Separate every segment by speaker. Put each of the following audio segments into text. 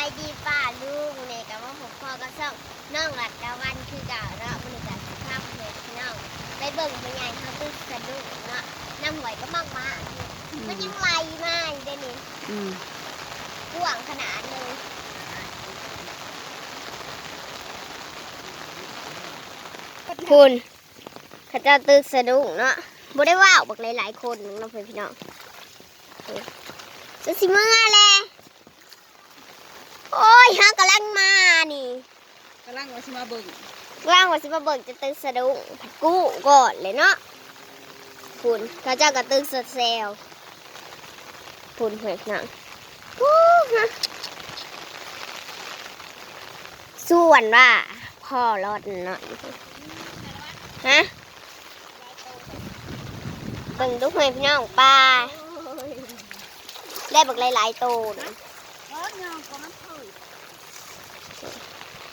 Speaker 1: ายดีป้าลุงเนี่ยกับว่าผมพ่อก็ส่องน้องหลัดกะวันคือเก่าเนาะมันจะสภาพเหมือนพี่น้องไปเบิ่งเป็นไงเขาตึกสะดุ้งเนาะน้ำหวยก็มากมากๆมันยังไหลมาอยู่เด้นี่
Speaker 2: อืม
Speaker 1: กว้างขนาดเลยคุณเขาเจะตึกสะดุ้งเนาะบ่ได้ว่าวบักหลายๆคนเนาะเพื่อนพี่น้องจะสิเมื่อแหละ โอ้ยฮะกำลังมานี่
Speaker 2: กำลังว่าสิมาเบิ่ง
Speaker 1: ว่างว่าสิมาเบิกจะตึกสะดุ้งกู้ก่อนเลยเนาะคุณเขาเจ้าก็ตึกสะเซลคุณเพื่อนพี่น้องกู้ฮะส่วนว่าพ่อรอดเนาะฮะเบิ่งลูกให้พี่น้องปลาได้บักหลายๆตัวนะ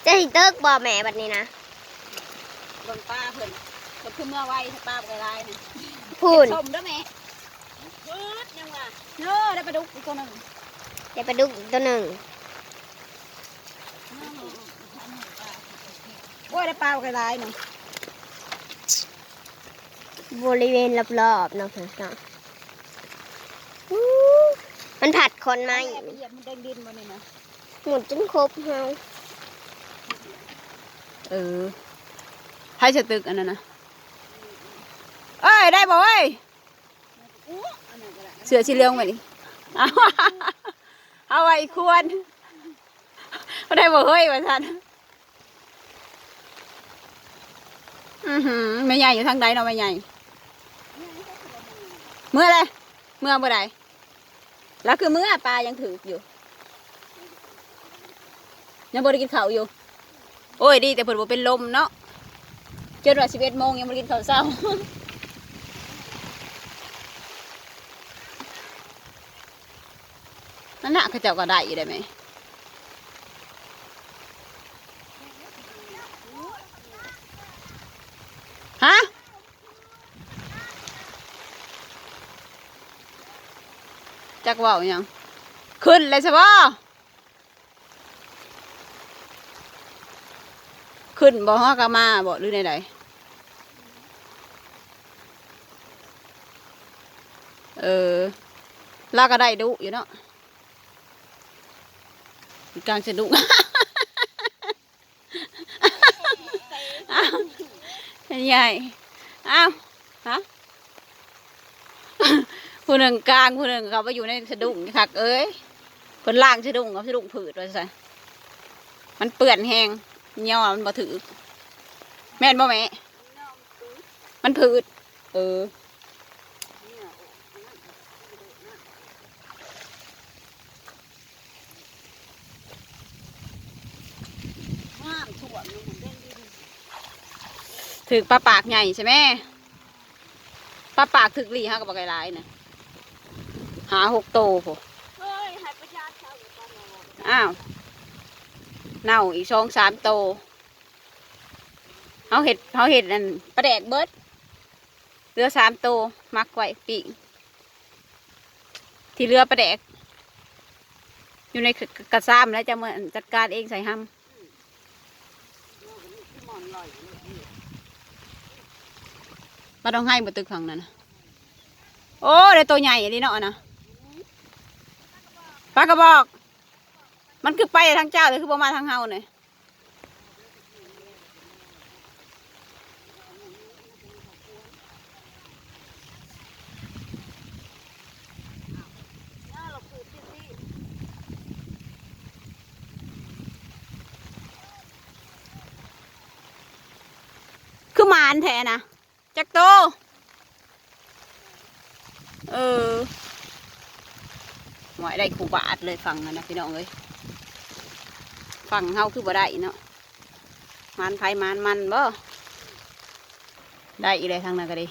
Speaker 1: จะหิเติกบ่แม่บัดนี้นะ
Speaker 2: เบิ่งป้าเพิ่นเพิ่นคือเมื่อไว้ถ้าป้าบ่ได้ลายนี่
Speaker 1: พูน
Speaker 2: ชมเด้อแม่เบิดยังว่าเด้อได้ปลาดุกอีกตัวหนึง
Speaker 1: ได้ปลาดุกอีกตัวหนึ่ง
Speaker 2: โอ้ยได้ปลาบ่ได้ลายหนึง
Speaker 1: บริเวณรอบๆเนาะพี่น้องอู้ มันผัดคนไหม
Speaker 2: แม่ไปเหยียบมันแดงดินบ่นี่นะ
Speaker 1: หมดจนครบเฮา
Speaker 2: เออให้สตึกอันนั้นนะเอ้ย ได้บ่เอ้ยเสือสีเหลืองไปดิเอาเอาไว้ควรบ่ได้บ่เฮ้ยว่าซั่นอือหือแม่ใหญ่อยู่ทางใดเนาะแม่ใหญ่ เมื่อไรเมื่อบ่ได้ แล้วคือเมื่อปลายังถืออยู่ ยังบริกินข้าวอยู่ โอ้ยดีแต่เพิ่นบ่เป็นลมเนาะจนว่า11โมงยังบริกินข้าวเช้า นั่นน่ะเขาเจ้าก็ได้อยู่ได้ไหมฮะ จักเว่าอหยังขึ้นเลยใช่ปะขึ้นบ่ฮอกามาบ่หรือใดๆเออลาก็ได้ดุอยู่เนาะกลางสะดุ้งอ้าวใหญ่อ้าวฮะ ผู้หนึ่งกลางผู้หนึ่งเขาไปอยู่ในสะดุ้งคักเอ้ยคนล่างสะดุ้งเขาสะดุ้งผืดไว้ใส่มันเปื่อนแหงย่อมันบ่ถือแม่นบ่แม่มันผืด เออถึกปลาปากใหญ่ใช่ไหมปลาปากถึกหลีฮะกับปลาไก่ลายนะ หาหกโตโหอ้าว เน่าอีกสองสามโตเขาเห็ดเขาเห็ดนั่นปลาแดกเบิดเรือสามโตมักไว้ปีที่เรือปลาแดก อยู่ในกระซ้ำแล้วจะมาจัดการเองใส่ห้ำมาต้องให้บตึกขังนั่นะโอ้ได้ตัวใหญ่อันนี้เนาะนะ ปลากระบอก มันคือไปทางเจ้าเลยคือประมาณทางเฮาเนี่ยคือมานแท้นะจักโต เออ หมอยได้คูบาทเลยฟังนะนพี่น้องเอ้ยฟังเฮาคือบ่ได้เนาะมันไผมันมันบ่ได้อีกเลยทางนั้นก็ดี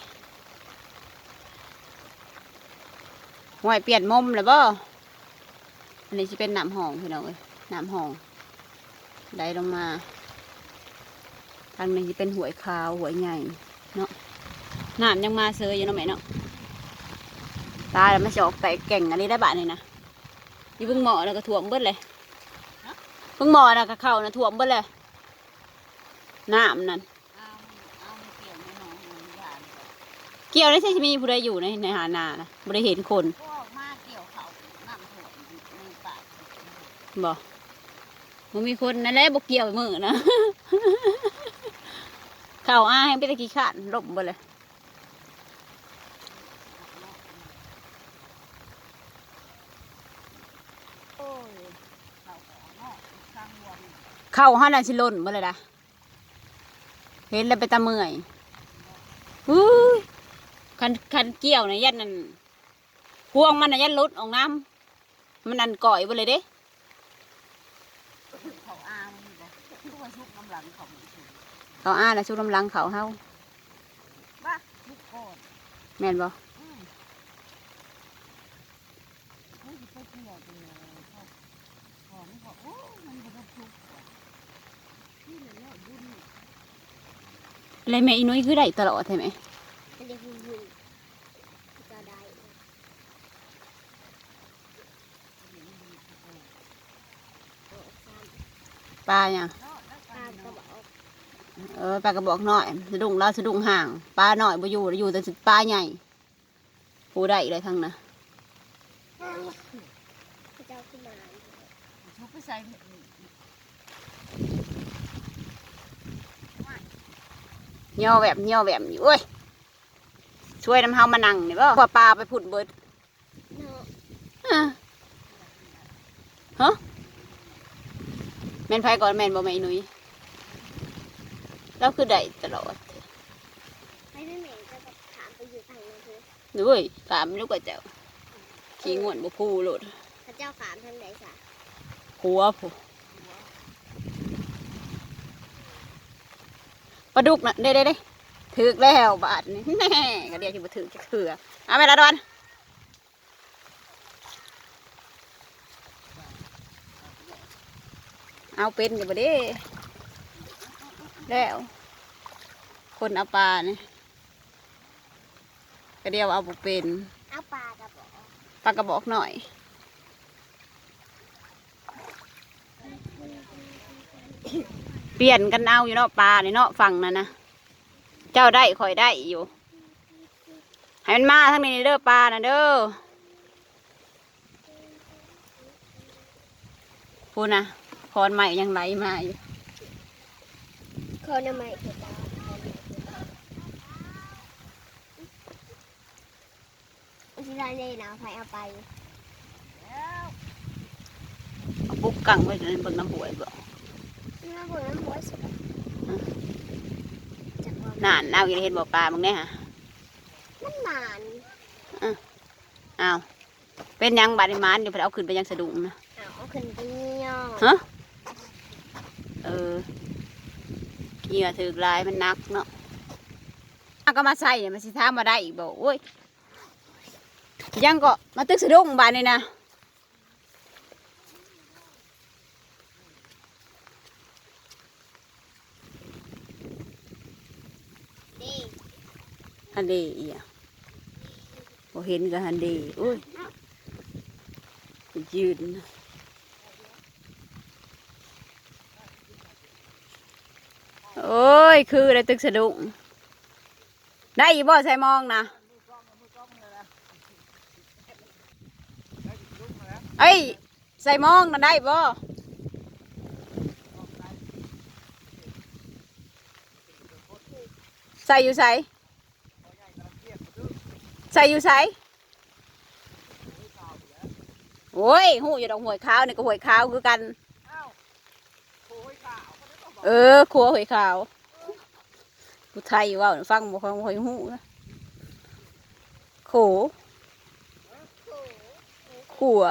Speaker 2: หวยเปลี่ยนมุมเลยบ่อันนี้จะเป็นน้ำหองพี่น้องเอ้ยน้ำหองได้ลงมา ทางนี้จะเป็นหวยขาวหวยใหญ่เนาะน้ำยังมาเซยอยู่เนาะแม่เนาะตายแล้วมันจะออกแต่แก่งอันนี้ได้บาทนี่นะ อยู่เพิ่งเหมาะแล้วก็ถ่วมเบิดเลยเพิ่งหมอนะกะเข้านะถ่วมเบิดเลยน้ำนั่น
Speaker 3: เอาเอามาเกี่ยวในหนองหนองยาน
Speaker 2: เกี่ยวได้ใช่มีผู้ใดอยู่ในในหานานะบ่ได้เห็นคน
Speaker 3: พวกมาเกี่ยวเขาน้ำท่วมในป่า
Speaker 2: บ่มันมีคนนั่นแหละบ่เกี่ยวมือนะเข้าอ้าให้ไปตะกี้ขานล่มเบิดเลย
Speaker 3: ยเขาของเนาะข้างวน
Speaker 2: เข้าห้านาสิล่นเบิดเลยนะเห็นแล้วไปตาเมื่อยอุ้ยคันคันเกี่ยวนะยันนั่นพวงมันนะยันหลุดออกน้ำมันอันก่อยเบิดเลยเด้
Speaker 3: เขาอามันบอกทุกวันชุกน้ำหลังเขาไม่ถูก
Speaker 2: เขาอ้าแล้วชุกน้ำลังเขาเฮา
Speaker 3: บ้าทุกคน
Speaker 2: แม่นบ่
Speaker 3: อืมไม่ได้ไปเกี่ยวเลยเขาข อนี่บอกโอ้มันจะทุกข์ว่ะนี่เลยเนี่ยบุญ
Speaker 2: อะไรแม่อีน้อยคือได้ตลอดใช่ไหม
Speaker 1: มันจะหุ่นหุ่นก็ได้โอ้ซ้ำ
Speaker 2: ปลาเนี่ยง
Speaker 3: เนาะแล้ว
Speaker 1: ป
Speaker 3: กั
Speaker 1: ลานกระ
Speaker 3: เนาะ
Speaker 1: บอก
Speaker 2: เออปลากระบอกน้อยสะดุ้งเราสะดุ้งห่างปลาน้อยบ่อยู่อยู่แต่ปลาใหญ่ปูได้เลยทั้งนะ
Speaker 1: พระเจ้าขึ้นมา
Speaker 3: ชุกไปใส่
Speaker 2: เหี่ยวแบบเหี่ยวแบบอยู่เอ้ยช่วยน้ำเฮามานั่งนี่บ่ว่าปลาไปผุดเบิด
Speaker 1: เนาะ
Speaker 2: อะฮะแม่นไผก่อนแม่นบ่แม่อีหนุ่ยเราคือได้ตลอด
Speaker 1: ให้แม่แม่จะแบบถามไปอยู่ทางนั้นคือ
Speaker 2: เด้วยตามลูกกระเจ้าขี้งวนบ่พูโลด
Speaker 1: พระเจ้าถามทางไหนสะ
Speaker 2: หัวผู้ปลาดุกน่ะเด้เด้เด้ถึกแล้วบาทนี่แน่ก็เดียวสิบ่ถึกจะเถือเอาไปละดอนเอาเป็นอยู่บ่เด้แล้ว คนเอาปลานี่ก็เดียวเอาบ่เป็น
Speaker 1: เอาปลากระบอก
Speaker 2: ปลากระบอกหน่อย เปลี่ยนกันเอาอยู่เนาะปลาในเนาะฝั่งนั่นนะเจ้าได้คอยได้อยู่ ให้มันมาทั้งนี้เด้อปลานะเด้อพูดนะพรใหม่ยังไหลมาอยู่
Speaker 1: เขาทำไมเกิดตาที่ร้านเลยนะใครเอาไป
Speaker 3: แล้ว
Speaker 2: เอาปุ๊กกังไว้ในเบิ่งน้ำหวยบ่
Speaker 1: น้ำหัวน้ำหัวสุดจากว่านา
Speaker 2: นเอาอีกเห็นบ่ปลามึงเนี่ยฮะ
Speaker 1: มันหมาน
Speaker 2: อ้าวเป็นหยังบาดนี้มานเดี๋ยวไปเอาขึ้นไปยังสะดุ้งนะ
Speaker 1: เอาขึ้นไปย่อ
Speaker 2: ฮะเออเหยื่อถือกลายมันหนักเนาะอะก็มาใส่เนี่ยมันสิท้ามมาได้อีกบอกโอ้ยยังก็มาตึกสะดุ้งบานนี่นะ
Speaker 1: ดี
Speaker 2: ฮันเดอีอะบ่เห็นกับฮันเดโอ้ยยืนโอ้ย คือได้ตึกสะดุ้งได้อีบ่ใส่มองนะเอ้ยใส่มองนะได้บ่ใส่อยู่ใส่ ใส่อยู่ใส่โอ้ยหูอยู่ดอกหวยขาวนี่ก็หวยขาวคือกัน เออขัวหวยขาวผู้ไทยว่าฟังบ่ฟังบ่ค่อยหูนะโขขัว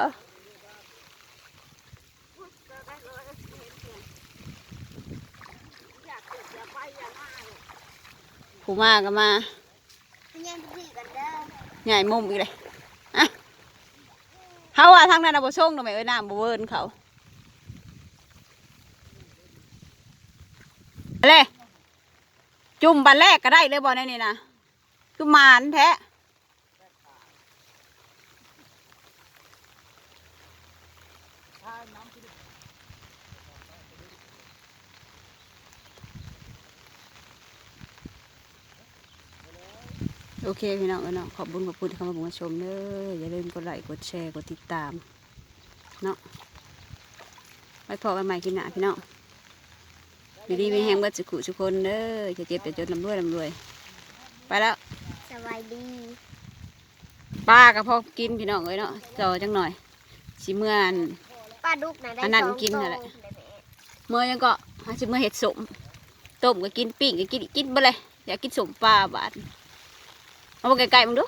Speaker 2: ผู้มาก็มา
Speaker 1: พี่ยังพี่กันเด้อ
Speaker 2: ใหญ่มุมอีกเลยอะเฮาว่าทางนั้นน่ะบ่ส่งดอกแม่เอ้ยน้ำบ่เวิร์นเขาเลยจุ่มบันแรกก็ได้เลยบ่ในนี่นะคือมานแท้
Speaker 3: ถ้าน้ำ
Speaker 2: โอเคพี่น้องเอ้ยเนาะขอบคุญขอบคุณที่เข้ามาบุญมาชมเด้ออย่าลืมกดไลค์กดแชร์กดติดตามเนาะไว้พอกันใหม่กินหนาพี่น้องอยู่ดีมีแห้งเบิดสุขุทุกคนเด้อจะเจ็บจะจนลำรวยลำรวย ไปแล้ว
Speaker 1: สบายดี
Speaker 2: ป้ากับพ่อกินพี่น้องเอ้ยเนาะจอจังหน่อยชิเมื่อน
Speaker 1: ปลาดุกนะได้
Speaker 2: อันนั้น
Speaker 1: สง
Speaker 2: กินนั่นแหละ
Speaker 1: ตัวได้ไหม
Speaker 2: เมื่อยังก็หาชิเมื่อเห็ดสมต้มก็กินปิ้งก็กินกินไปเลยอยากกินสมปลาบาด เอาไปไกลๆมึงดู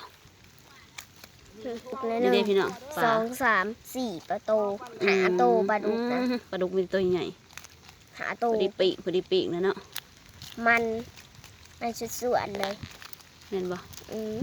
Speaker 1: หนึ่ง
Speaker 2: เดี๋ยวๆพี่น้องป
Speaker 1: ส
Speaker 2: ลา
Speaker 1: องสามสี่ประตูหาโตวปลาดุกนะ
Speaker 2: อืมปลาดุกมีตัวใหญ่
Speaker 1: หาโต
Speaker 2: พ
Speaker 1: ว
Speaker 2: อดีปีกพอดีปีกนะเนาะ
Speaker 1: มันมันสุดๆเลย
Speaker 2: เห็นบ่
Speaker 1: อืม